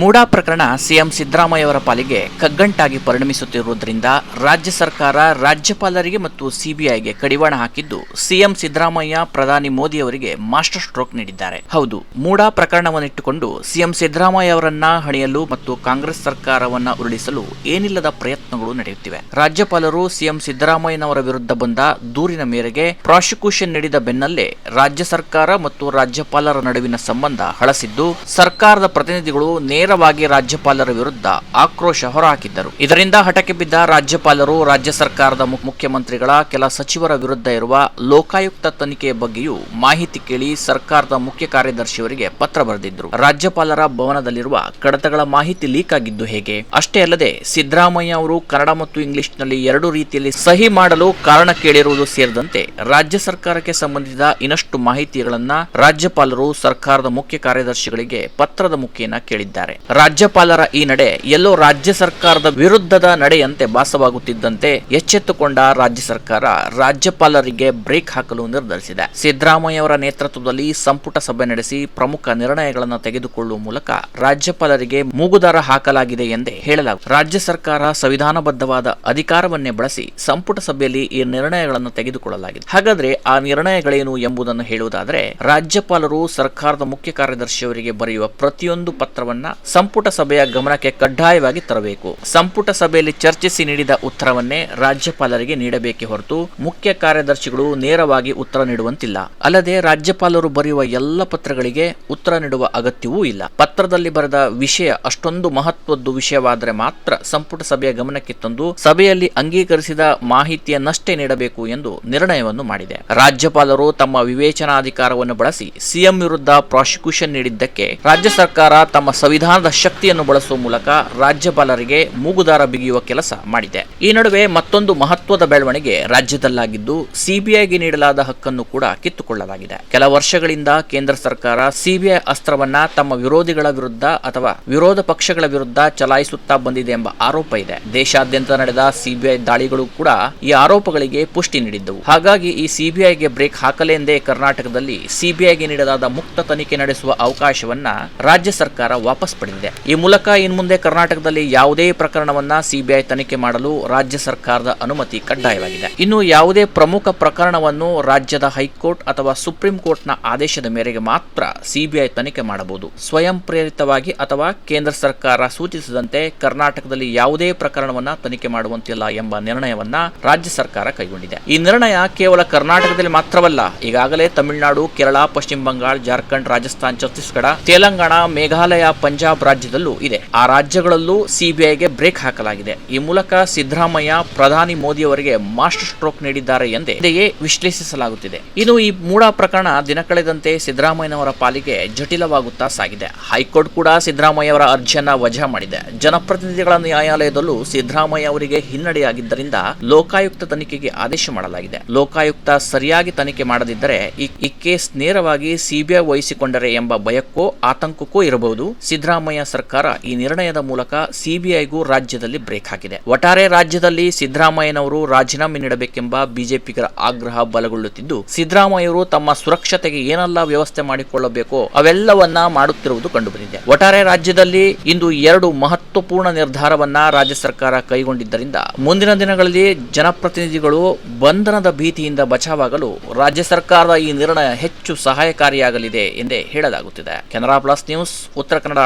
ಮೂಡಾ ಪ್ರಕರಣ ಸಿಎಂ ಸಿದ್ದರಾಮಯ್ಯ ಅವರ ಪಾಲಿಗೆ ಕಗ್ಗಂಟಾಗಿ ಪರಿಣಮಿಸುತ್ತಿರುವುದರಿಂದ ರಾಜ್ಯ ಸರ್ಕಾರ ರಾಜ್ಯಪಾಲರಿಗೆ ಮತ್ತು ಸಿಬಿಐಗೆ ಕಡಿವಾಣ ಹಾಕಿದ್ದು ಸಿಎಂ ಸಿದ್ದರಾಮಯ್ಯ, ಪ್ರಧಾನಿ ಮೋದಿ ಅವರಿಗೆ ಮಾಸ್ಟರ್ ಸ್ಟ್ರೋಕ್ ನೀಡಿದ್ದಾರೆ. ಹೌದು, ಮೂಡಾ ಪ್ರಕರಣವನ್ನಿಟ್ಟುಕೊಂಡು ಸಿಎಂ ಸಿದ್ದರಾಮಯ್ಯ ಅವರನ್ನ ಹಣಿಯಲು ಮತ್ತು ಕಾಂಗ್ರೆಸ್ ಸರ್ಕಾರವನ್ನ ಉರುಳಿಸಲು ಏನಿಲ್ಲದ ಪ್ರಯತ್ನಗಳು ನಡೆಯುತ್ತಿವೆ. ರಾಜ್ಯಪಾಲರು ಸಿಎಂ ಸಿದ್ದರಾಮಯ್ಯನವರ ವಿರುದ್ಧ ಬಂದ ದೂರಿನ ಮೇರೆಗೆ ಪ್ರಾಸಿಕ್ಯೂಷನ್ ನೀಡಿದ ಬೆನ್ನಲ್ಲೇ ರಾಜ್ಯ ಸರ್ಕಾರ ಮತ್ತು ರಾಜ್ಯಪಾಲರ ನಡುವಿನ ಸಂಬಂಧ ಹಳಸಿದ್ದು, ಸರ್ಕಾರದ ಪ್ರತಿನಿಧಿಗಳು ನೇರವಾಗಿ ರಾಜ್ಯಪಾಲರ ವಿರುದ್ಧ ಆಕ್ರೋಶ ಹೊರಹಾಕಿದ್ದರು. ಇದರಿಂದ ಹಠಕ್ಕೆ ಬಿದ್ದ ರಾಜ್ಯಪಾಲರು ರಾಜ್ಯ ಸರ್ಕಾರದ ಮುಖ್ಯಮಂತ್ರಿಗಳ ಕೆಲ ಸಚಿವರ ವಿರುದ್ಧ ಇರುವ ಲೋಕಾಯುಕ್ತ ತನಿಖೆಯ ಬಗ್ಗೆಯೂ ಮಾಹಿತಿ ಕೇಳಿ ಸರ್ಕಾರದ ಮುಖ್ಯ ಕಾರ್ಯದರ್ಶಿಯವರಿಗೆ ಪತ್ರ ಬರೆದಿದ್ರು. ರಾಜ್ಯಪಾಲರ ಭವನದಲ್ಲಿರುವ ಕಡತಗಳ ಮಾಹಿತಿ ಲೀಕ್ ಆಗಿದ್ದು ಹೇಗೆ? ಅಷ್ಟೇ ಅಲ್ಲದೆ ಸಿದ್ದರಾಮಯ್ಯ ಅವರು ಕನ್ನಡ ಮತ್ತು ಇಂಗ್ಲಿಷ್ನಲ್ಲಿ ಎರಡು ರೀತಿಯಲ್ಲಿ ಸಹಿ ಮಾಡಲು ಕಾರಣ ಕೇಳಿರುವುದು ಸೇರಿದಂತೆ ರಾಜ್ಯ ಸರ್ಕಾರಕ್ಕೆ ಸಂಬಂಧಿಸಿದ ಇನ್ನಷ್ಟು ಮಾಹಿತಿಗಳನ್ನ ರಾಜ್ಯಪಾಲರು ಸರ್ಕಾರದ ಮುಖ್ಯ ಕಾರ್ಯದರ್ಶಿಗಳಿಗೆ ಪತ್ರದ ಮುಖೇನ ಕೇಳಿದ್ದಾರೆ. ರಾಜ್ಯಪಾಲರ ಈ ನಡೆ ಎಲ್ಲೋ ರಾಜ್ಯ ಸರ್ಕಾರದ ವಿರುದ್ಧದ ನಡೆಯಂತೆ ಭಾಸವಾಗುತ್ತಿದ್ದಂತೆ ಎಚ್ಚೆತ್ತುಕೊಂಡ ರಾಜ್ಯ ಸರ್ಕಾರ ರಾಜ್ಯಪಾಲರಿಗೆ ಬ್ರೇಕ್ ಹಾಕಲು ನಿರ್ಧರಿಸಿದೆ. ಸಿದ್ದರಾಮಯ್ಯ ಅವರ ನೇತೃತ್ವದಲ್ಲಿ ಸಂಪುಟ ಸಭೆ ನಡೆಸಿ ಪ್ರಮುಖ ನಿರ್ಣಯಗಳನ್ನು ತೆಗೆದುಕೊಳ್ಳುವ ಮೂಲಕ ರಾಜ್ಯಪಾಲರಿಗೆ ಮೂಗುದಾರ ಹಾಕಲಾಗಿದೆ ಎಂದೇ ಹೇಳಲಾಗುತ್ತದೆ ರಾಜ್ಯ ಸರ್ಕಾರ ಸಂವಿಧಾನಬದ್ಧವಾದ ಅಧಿಕಾರವನ್ನೇ ಬಳಸಿ ಸಂಪುಟ ಸಭೆಯಲ್ಲಿ ಈ ನಿರ್ಣಯಗಳನ್ನು ತೆಗೆದುಕೊಳ್ಳಲಾಗಿದೆ. ಹಾಗಾದ್ರೆ ಆ ನಿರ್ಣಯಗಳೇನು ಎಂಬುದನ್ನು ಹೇಳುವುದಾದರೆ, ರಾಜ್ಯಪಾಲರು ಸರ್ಕಾರದ ಮುಖ್ಯ ಕಾರ್ಯದರ್ಶಿಯವರಿಗೆ ಬರೆಯುವ ಪ್ರತಿಯೊಂದು ಪತ್ರವನ್ನ ಸಂಪುಟ ಸಭೆಯ ಗಮನಕ್ಕೆ ಕಡ್ಡಾಯವಾಗಿ ತರಬೇಕು. ಸಂಪುಟ ಸಭೆಯಲ್ಲಿ ಚರ್ಚಿಸಿ ನೀಡಿದ ಉತ್ತರವನ್ನೇ ರಾಜ್ಯಪಾಲರಿಗೆ ನೀಡಬೇಕೇ ಹೊರತು ಮುಖ್ಯ ಕಾರ್ಯದರ್ಶಿಗಳು ನೇರವಾಗಿ ಉತ್ತರ ನೀಡುವಂತಿಲ್ಲ. ಅಲ್ಲದೆ ರಾಜ್ಯಪಾಲರು ಬರೆಯುವ ಎಲ್ಲ ಪತ್ರಗಳಿಗೆ ಉತ್ತರ ನೀಡುವ ಅಗತ್ಯವೂ ಇಲ್ಲ. ಪತ್ರದಲ್ಲಿ ಬರೆದ ವಿಷಯ ಅಷ್ಟೊಂದು ಮಹತ್ವದ್ದು ವಿಷಯವಾದರೆ ಮಾತ್ರ ಸಂಪುಟ ಸಭೆಯ ಗಮನಕ್ಕೆ ತಂದು ಸಭೆಯಲ್ಲಿ ಅಂಗೀಕರಿಸಿದ ಮಾಹಿತಿಯನ್ನಷ್ಟೇ ನೀಡಬೇಕು ಎಂದು ನಿರ್ಣಯವನ್ನು ಮಾಡಿದೆ. ರಾಜ್ಯಪಾಲರು ತಮ್ಮ ವಿವೇಚನಾಧಿಕಾರವನ್ನು ಬಳಸಿ ಸಿಎಂ ವಿರುದ್ಧ ಪ್ರಾಸಿಕ್ಯೂಷನ್ ನೀಡಿದ್ದಕ್ಕೆ ರಾಜ್ಯ ಸರ್ಕಾರ ತಮ್ಮ ಸಂವಿಧಾನದ ಶಕ್ತಿಯನ್ನು ಬಳಸುವ ಮೂಲಕ ರಾಜ್ಯಪಾಲರಿಗೆ ಮೂಗುದಾರ ಬಿಗಿಯುವ ಕೆಲಸ ಮಾಡಿದೆ. ಈ ನಡುವೆ ಮತ್ತೊಂದು ಮಹತ್ವದ ಬೆಳವಣಿಗೆ ರಾಜ್ಯದಲ್ಲಾಗಿದ್ದು, ಸಿಬಿಐಗೆ ನೀಡಲಾದ ಹಕ್ಕನ್ನು ಕೂಡ ಕಿತ್ತುಕೊಳ್ಳಲಾಗಿದೆ. ಕೆಲ ವರ್ಷಗಳಿಂದ ಕೇಂದ್ರ ಸರ್ಕಾರ ಸಿಬಿಐ ಅಸ್ತ್ರವನ್ನ ತಮ್ಮ ವಿರೋಧಿಗಳ ವಿರುದ್ಧ ಅಥವಾ ವಿರೋಧ ಪಕ್ಷಗಳ ವಿರುದ್ಧ ಚಲಾಯಿಸುತ್ತಾ ಬಂದಿದೆ ಎಂಬ ಆರೋಪ ಇದೆ. ದೇಶಾದ್ಯಂತ ನಡೆದ ಸಿಬಿಐ ದಾಳಿಗಳು ಕೂಡ ಈ ಆರೋಪಗಳಿಗೆ ಪುಷ್ಟಿ ನೀಡಿದ್ದವು. ಹಾಗಾಗಿ ಈ ಸಿಬಿಐಗೆ ಬ್ರೇಕ್ ಹಾಕಲೆಂದೇ ಕರ್ನಾಟಕದಲ್ಲಿ ಸಿಬಿಐಗೆ ನೀಡಲಾದ ಮುಕ್ತ ತನಿಖೆ ನಡೆಸುವ ಅವಕಾಶವನ್ನ ರಾಜ್ಯ ಸರ್ಕಾರ ವಾಪಸ್ ಪಡೆದಿದೆ. ಈ ಮೂಲಕ ಇನ್ಮುಂದೆ ಕರ್ನಾಟಕದಲ್ಲಿ ಯಾವುದೇ ಪ್ರಕರಣವನ್ನ ಸಿಬಿಐ ತನಿಖೆ ಮಾಡಲು ರಾಜ್ಯ ಸರ್ಕಾರದ ಅನುಮತಿ ಕಡ್ಡಾಯವಾಗಿದೆ. ಇನ್ನು ಯಾವುದೇ ಪ್ರಮುಖ ಪ್ರಕರಣವನ್ನು ರಾಜ್ಯದ ಹೈಕೋರ್ಟ್ ಅಥವಾ ಸುಪ್ರೀಂ ಕೋರ್ಟ್ನ ಆದೇಶದ ಮೇರೆಗೆ ಮಾತ್ರ ಸಿಬಿಐ ತನಿಖೆ ಮಾಡಬಹುದು. ಸ್ವಯಂ ಪ್ರೇರಿತವಾಗಿ ಅಥವಾ ಕೇಂದ್ರ ಸರ್ಕಾರ ಸೂಚಿಸಿದಂತೆ ಕರ್ನಾಟಕದಲ್ಲಿ ಯಾವುದೇ ಪ್ರಕರಣವನ್ನ ತನಿಖೆ ಮಾಡುವಂತಿಲ್ಲ ಎಂಬ ನಿರ್ಣಯವನ್ನ ರಾಜ್ಯ ಸರ್ಕಾರ ಕೈಗೊಂಡಿದೆ. ಈ ನಿರ್ಣಯ ಕೇವಲ ಕರ್ನಾಟಕದಲ್ಲಿ ಮಾತ್ರವಲ್ಲ, ಈಗಾಗಲೇ ತಮಿಳುನಾಡು, ಕೇರಳ, ಪಶ್ಚಿಮ ಬಂಗಾಳ, ಜಾರ್ಖಂಡ್, ರಾಜಸ್ಥಾನ್, ಛತ್ತೀಸ್ಗಢ, ತೆಲಂಗಾಣ, ಮೇಘಾಲಯ, ಪಂಜಾಬ್ ರಾಜ್ಯದಲ್ಲೂ ಇದೆ. ಆ ರಾಜ್ಯಗಳಲ್ಲೂ ಸಿಬಿಐಗೆ ಬ್ರೇಕ್ ಹಾಕಲಾಗಿದೆ. ಈ ಮೂಲಕ ಸಿದ್ದರಾಮಯ್ಯ, ಪ್ರಧಾನಿ ಮೋದಿ ಅವರಿಗೆ ಮಾಸ್ಟರ್ ಸ್ಟ್ರೋಕ್ ನೀಡಿದ್ದಾರೆ ಎಂದೇ ಇದೆಯೇ ವಿಶ್ಲೇಷಿಸಲಾಗುತ್ತಿದೆ. ಇನ್ನು ಈ ಮೂಡ ಪ್ರಕರಣ ದಿನ ಕಳೆದಂತೆ ಸಿದ್ದರಾಮಯ್ಯನವರ ಪಾಲಿಗೆ ಜಟಿಲವಾಗುತ್ತಾ ಸಾಗಿದೆ. ಹೈಕೋರ್ಟ್ ಕೂಡ ಸಿದ್ದರಾಮಯ್ಯ ಅವರ ಅರ್ಜಿಯನ್ನ ವಜಾ ಮಾಡಿದೆ. ಜನಪ್ರತಿನಿಧಿಗಳ ನ್ಯಾಯಾಲಯದಲ್ಲೂ ಸಿದ್ದರಾಮಯ್ಯ ಅವರಿಗೆ ಹಿನ್ನಡೆಯಾಗಿದ್ದರಿಂದ ಲೋಕಾಯುಕ್ತ ತನಿಖೆಗೆ ಆದೇಶ ಮಾಡಲಾಗಿದೆ. ಲೋಕಾಯುಕ್ತ ಸರಿಯಾಗಿ ತನಿಖೆ ಮಾಡದಿದ್ದರೆ ಈ ಕೇಸ್ ನೇರವಾಗಿ ಸಿಬಿಐ ವಹಿಸಿಕೊಂಡರೆ ಎಂಬ ಭಯಕ್ಕೋ ಆತಂಕಕ್ಕೂ ಇರಬಹುದು. ಸಿದ್ದರಾಮಯ್ಯ ಸರ್ಕಾರ ಈ ನಿರ್ಣಯದ ಮೂಲಕ ಸಿಬಿಐಗೂ ರಾಜ್ಯದಲ್ಲಿ ಬ್ರೇಕ್ ಹಾಕಿದೆ. ಒಟ್ಟಾರೆ ರಾಜ್ಯದಲ್ಲಿ ಸಿದ್ದರಾಮಯ್ಯನವರು ರಾಜೀನಾಮೆ ನೀಡಬೇಕೆಂಬ ಬಿಜೆಪಿಗರ ಆಗ್ರಹ ಬಲಗೊಳ್ಳುತ್ತಿದ್ದು ಸಿದ್ದರಾಮಯ್ಯವರು ತಮ್ಮ ಸುರಕ್ಷತೆಗೆ ಏನೆಲ್ಲ ವ್ಯವಸ್ಥೆ ಮಾಡಿಕೊಳ್ಳಬೇಕೋ ಅವೆಲ್ಲವನ್ನ ಮಾಡುತ್ತಿರುವುದು ಕಂಡುಬಂದಿದೆ. ಒಟ್ಟಾರೆ ರಾಜ್ಯದಲ್ಲಿ ಇಂದು ಎರಡು ಮಹತ್ವಪೂರ್ಣ ನಿರ್ಧಾರವನ್ನ ರಾಜ್ಯ ಸರ್ಕಾರ ಕೈಗೊಂಡಿದ್ದರಿಂದ, ಮುಂದಿನ ದಿನಗಳಲ್ಲಿ ಜನಪ್ರತಿನಿಧಿಗಳು ಬಂಧನದ ಭೀತಿಯಿಂದ ಬಚಾವಾಗಲು ರಾಜ್ಯ ಸರ್ಕಾರದ ಈ ನಿರ್ಣಯ ಹೆಚ್ಚು ಸಹಾಯಕಾರಿಯಾಗಲಿದೆ ಎಂದೇ ಹೇಳಲಾಗುತ್ತಿದೆ. Canara plus news, Uttara Kannada